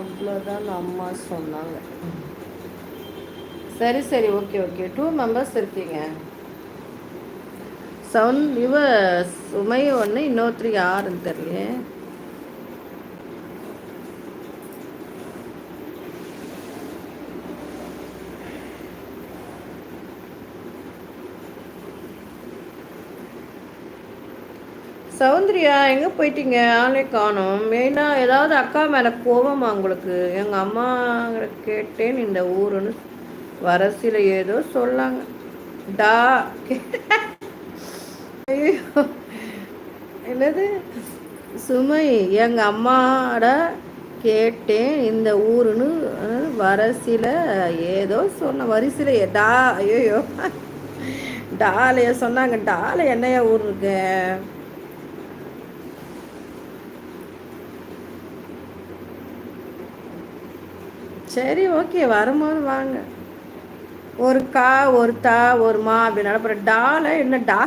அவ்வளோதான் அம்மா சொன்னாங்க. சரி சரி ஓகே ஓகே டூ மெம்பர்ஸ் இருக்கீங்க. சவுண்ட் இவ சுமை ஒன்று இன்னொருத்தர் யாருன்னு தெரியல சௌந்தர்யா எங்கே போயிட்டீங்க? ஆளே காணும். மெயினாக ஏதாவது அக்கா மேலே கோபமா உங்களுக்கு? எங்கள் அம்மா கேட்டேன். இந்த ஊருன்னு வரசில ஏதோ சொல்லாங்க. டா ஐயோ. என்னது? சுமை எங்கள் அம்மாட கேட்டேன். இந்த ஊருன்னு வரசில ஏதோ சொன்ன வரிசில டா ஐயோ டாலைய சொன்னாங்க. டாலை என்னையா ஊர் இருக்கேன் சரி ஓகே வரும்போது வாங்க. ஒரு கா ஒரு தா ஒரு மா அப்படின்னு அப்புறம் டால என்ன டா?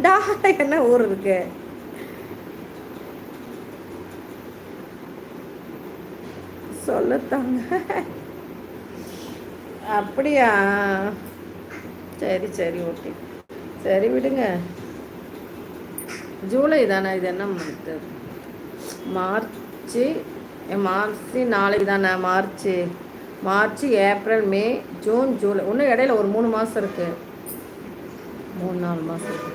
டால என்ன ஊர் இருக்கு? சொல்லத்தாங்க. அப்படியா? சரி சரி ஓகே. சரி விடுங்க. ஜூலை தானே இது என்ன மந்த்து மார்ச்சு மார்ச் நாளைக்கு தானே March March April May June July. இன்னும் இடையில ஒரு மூணு மாதம் இருக்குது மூணு நாலு மாதம் இருக்கு.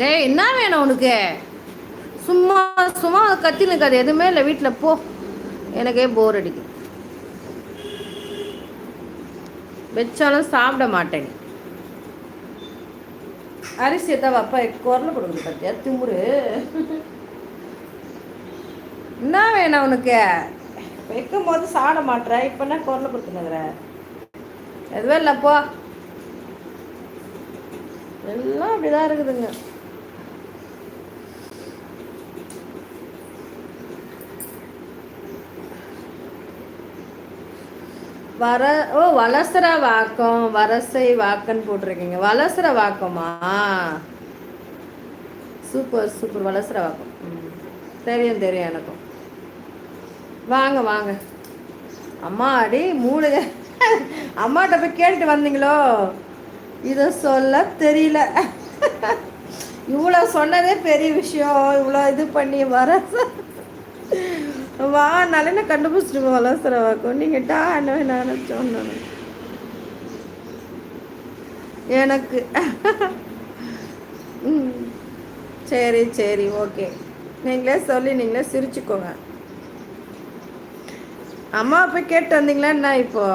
டேய் என்ன வேணும் உனக்கு? சும்மா சும்மா கத்தினுக்கு அது எதுவுமே இல்லை வீட்டில் போ. எனக்கே போர் அடிக்குது வச்சாலும் சாப்பிட மாட்டேன். அரிசி எதாவது அப்பா குரல் கொடுக்குது பத்தியா? திமுரு. என்ன வேணும் உனக்கு? வைக்கும் போது சாப்பிட மாட்டேற இப்போ என்ன குரல் கொடுத்துனுக்குற? எதுவும் இல்லைப்போ எல்லாம் அப்படிதான் இருக்குதுங்க. வர ஓ வலசர வாக்கம் வரசை வாக்கன்னு போட்டிருக்கீங்க. வலசர வாக்கமா? Super super. வலசர வாக்கம். தெரியும் தெரியும் எனக்கும். வாங்க வாங்க. அம்மா அடி மூணு அம்மாட்ட போய் கேட்டுட்டு வந்தீங்களோ? இதை சொல்ல தெரியல. இவ்வளோ சொன்னதே பெரிய விஷயம். இவ்வளோ இது பண்ணி வர வா நல்ல கண்டுபிடிச்சிட்டு வளசர வாக்கும் நீங்கள் டா என்ன நான் சொன்னேன் எனக்கு. ம். சரி சரி ஓகே. நீங்களே சொல்லி நீங்களே சிரிச்சுக்கோங்க. அம்மா போய் கேட்டு வந்தீங்களா? என்ன இப்போ?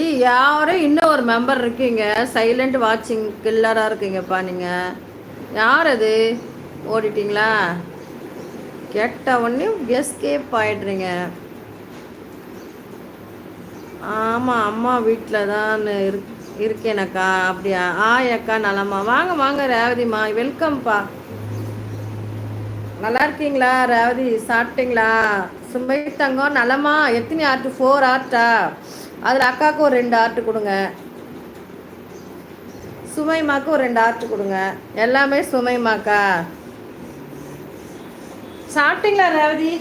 ஈ யாரும் இன்னும் ஒரு மெம்பர் இருக்கீங்க. சைலண்ட் வாட்சிங் கில்லராக இருக்கீங்கப்பா நீங்கள் யார் அது? ஓடிட்டீங்களா? கேட்ட உடனே எஸ்கேப் ஆயிடுறீங்க. ஆமாம் அம்மா வீட்டில் தான் இரு இருக்கேனக்கா அப்படியா? ஆய் அக்கா நலமா வாங்க வாங்க ரேவதிம்மா. வெல்கம்ப்பா நல்லா இருக்கீங்களா? ரேவதி சாப்பிட்டீங்களா? சுமை தங்கம் நலமா? எத்தனை ஆர்ட் ஃபோர் ஆர்ட்டா? அதில் அக்காவுக்கு ஒரு ரெண்டு ஆர்ட் கொடுங்க. சுமைமாக்கு ஒரு ரெண்டு ஆர்ட் கொடுங்க. எல்லாமே சுமைமாக்கா. சாப்பிட்டீங்களா ரேவதி?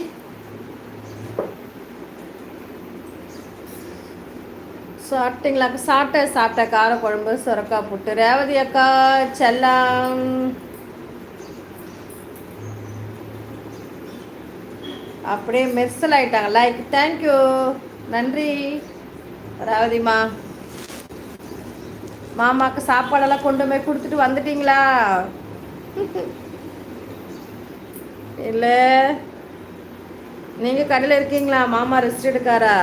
சாப்பிட்டீங்களா சாப்பிட்டேன் சாப்பிட்டேன் கார குழம்பு சுரக்கா புட்டு. ரேவதி அக்கா செல்லம். அப்படியே மெர்சல் ஆயிட்டாங்க. லைக் தேங்க்யூ நன்றி. ராவதிமா மாமாக்கு சாப்பாடெல்லாம் கொண்டு போய் கொடுத்துட்டு வந்துட்டீங்களா? இல்லை. நீங்கள் கடையில் இருக்கீங்களா? மாமா ரெஸ்ட் எடுக்காரா?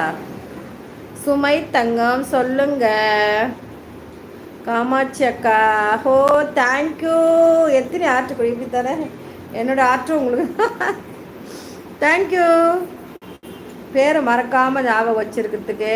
சுமை தங்கம் சொல்லுங்க. காமாட்சி அக்கா. ஹோ தேங்க்யூ எத்தனை ஆர்ட் இப்படி தானே என்னோட ஆர்ட்டும் உங்களுக்கு. தேங்க்யூ பேரை மறக்காமல் ஞாபகம் வச்சுருக்கிறதுக்கு